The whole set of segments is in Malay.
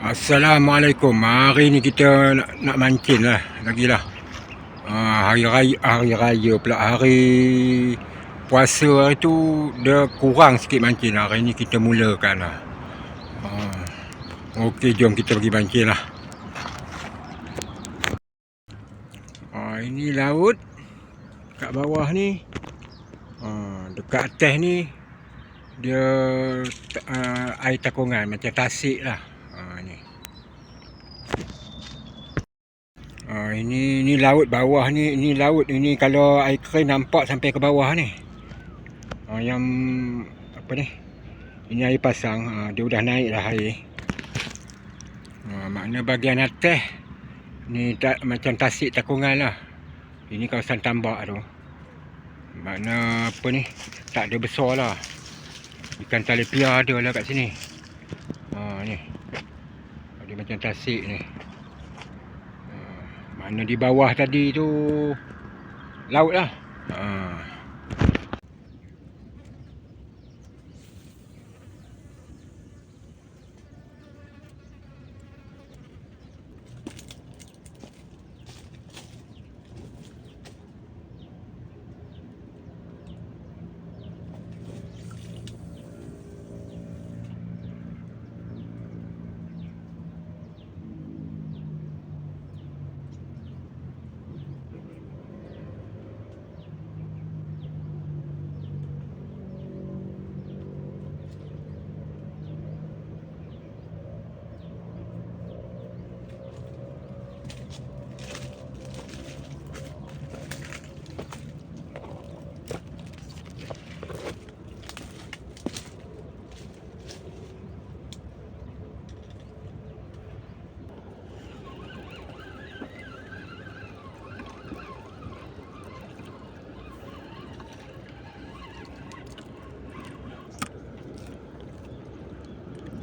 Assalamualaikum. Hari ni kita nak, nak mancing lah. Lagilah. Uh, hari raya, hari raya pula. Hari puasa hari tu dia kurang sikit mancing. Hari ni kita mulakan lah. Uh, Okey, jom kita pergi mancing lah. Uh, ini laut. Kat bawah ni. Uh, dekat atas ni. Dia uh, air takungan macam tasik lah. Ha, ni. Ha, ini ni laut bawah ni ini laut ini kalau air kering nampak sampai ke bawah ni. Ha, yang apa ni? Ini air pasang. Ha, dia dah naik dah air. Ha, makna bahagian atas ni tak macam tasik takungan lah. Ini kawasan tambak tu. Makna apa ni? Tak ada besar lah. Ikan talepia ada lah kat sini. Ha, ni. Dia macam tasik ni. Mana di bawah tadi tu laut lah. Ha.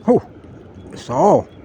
Huh. Besar.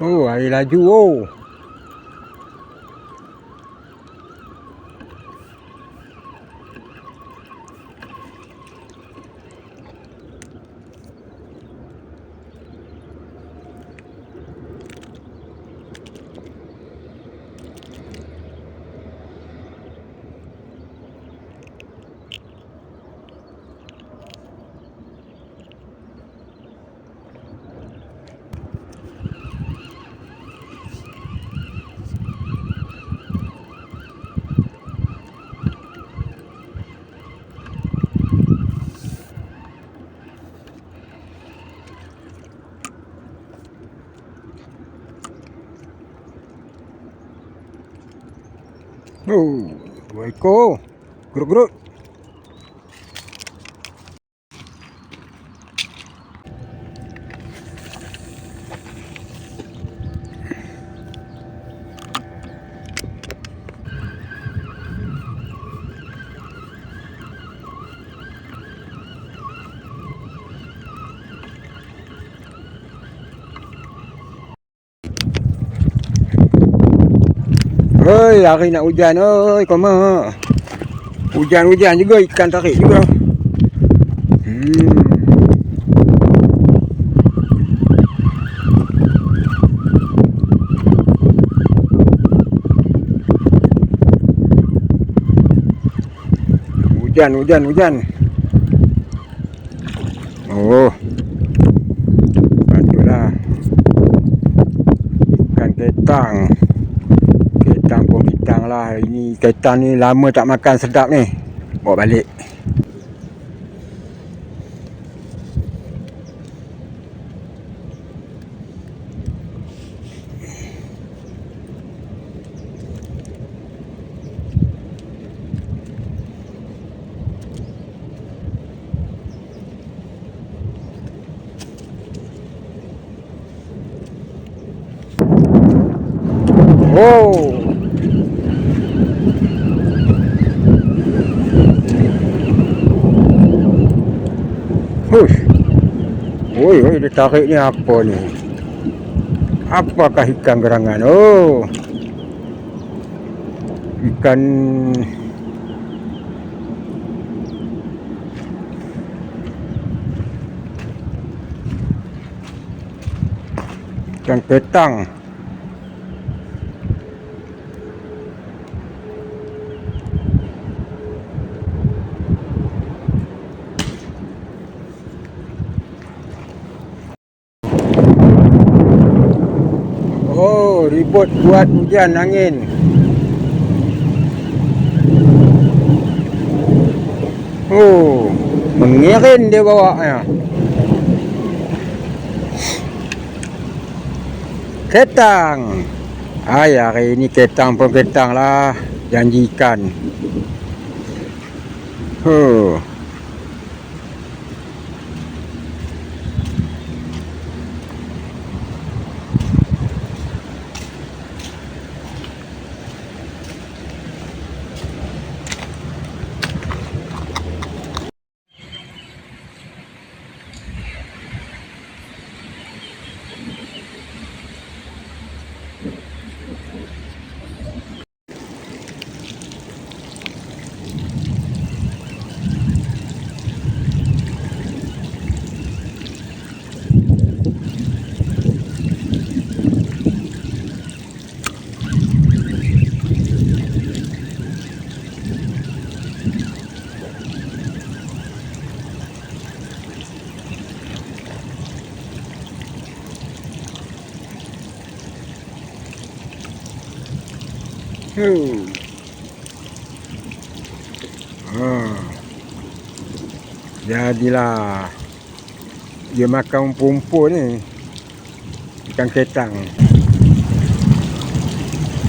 Oh, air laju oh. Oh, dua ekor. Gerut-gerut. Hei, laki na hujan. Oi, koma. Hujan-hujan juga ikan tarik juga. Hmm. Hujan, hujan, hujan. Oh. Patutlah. Ikan ketang. Ketang lah. Ini ketang ni lama tak makan sedap ni. Bawa balik. Oh. Hush. Dia tarik ni apa ni? Apakah ikan gerangan? Oh. Ikan Ikan ketang. Oh, ribut buat hujan angin. Oh, mengirin dia bawa ya. Ketang. Ay, hari ini ketang pun ketang lah. Janjikan. Huh. Hmm. Ha. Jadilah dia makan pumpur ni. Ikan ketang.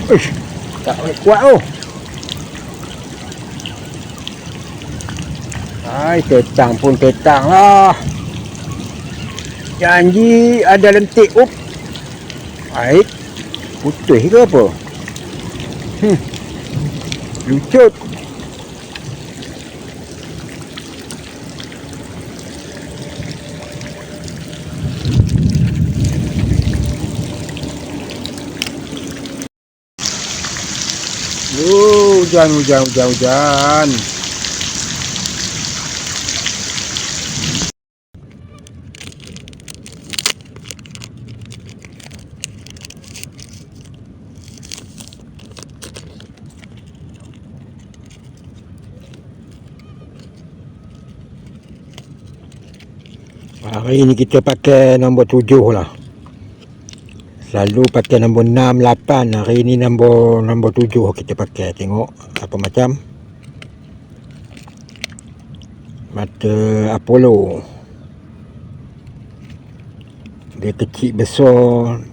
Uish, tak boleh kuat oh. Hai, ketang pun ketang lah. Janji ada lentik up. Baik. Putih ke apa? Hmm. Lucut. Oh, hujan, hujan, hujan, hujan. Hari ni kita pakai nombor tujuh lah. Selalu pakai nombor enam, lapan. Hari ni nombor nombor tujuh kita pakai. Tengok apa macam. Mata Apollo. Dia kecil besar.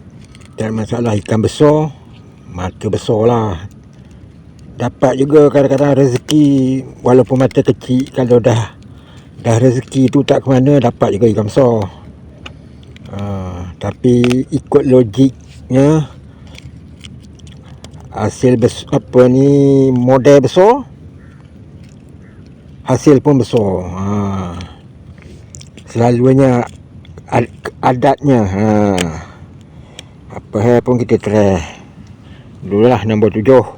Tak masalah ikan besar. Mata besar lah. Dapat juga kadang-kadang rezeki walaupun mata kecil kalau dah dah rezeki tu tak ke mana dapat juga ikan besar. Ha, tapi ikut logiknya hasil bes, apa ni model besar hasil pun besar. Ha. Selalunya ad, adatnya ha. Apa pun kita try. Dululah nombor tujuh.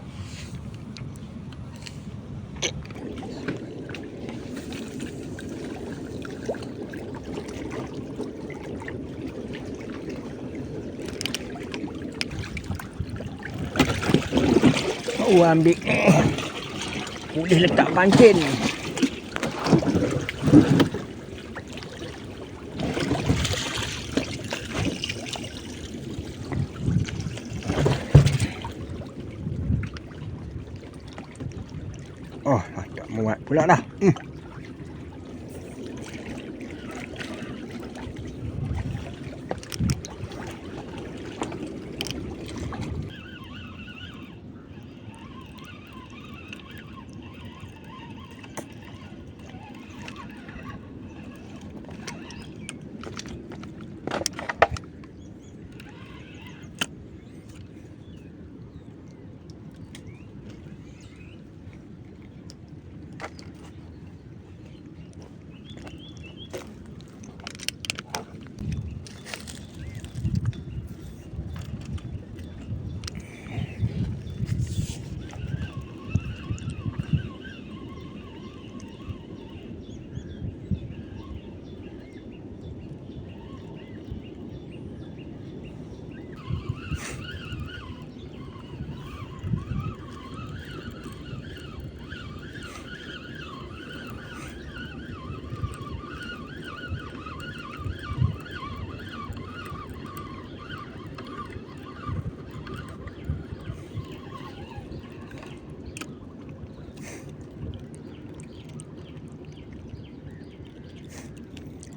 Oh ambil Boleh letak pancing Oh, tak muat pula dah. Hmm.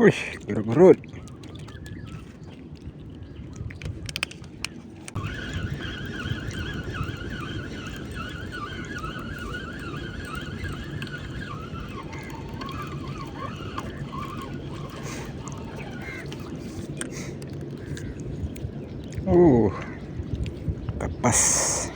Uish, gerut-gerut. Uh, kapas.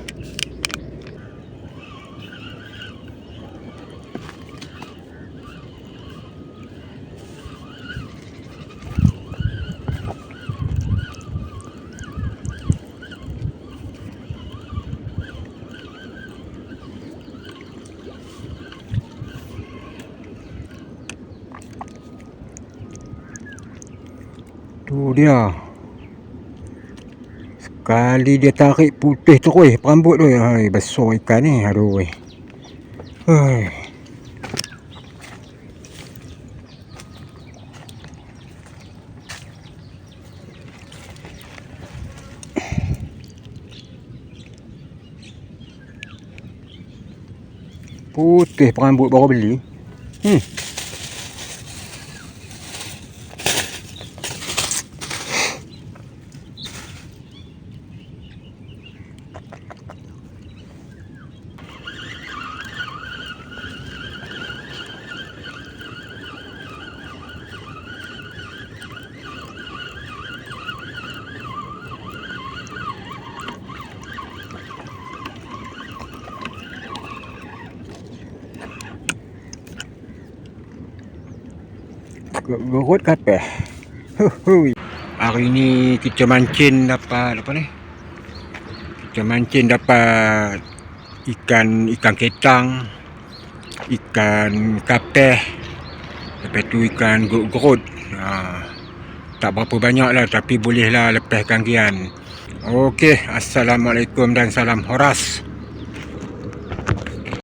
Tu dia. Sekali dia tarik putih terus rambut tu. Hai, besar ikan ni. Aduh. weh. Hai. Putih rambut baru beli. Hmm. Gerut? Hui. Hari ni kita mancing dapat apa ni? Kita mancing dapat ikan ikan ketang, ikan kapeh, lepas tu ikan gerut. Ha, tak berapa banyak lah tapi bolehlah lepaskan kian. Okey, Assalamualaikum dan salam horas.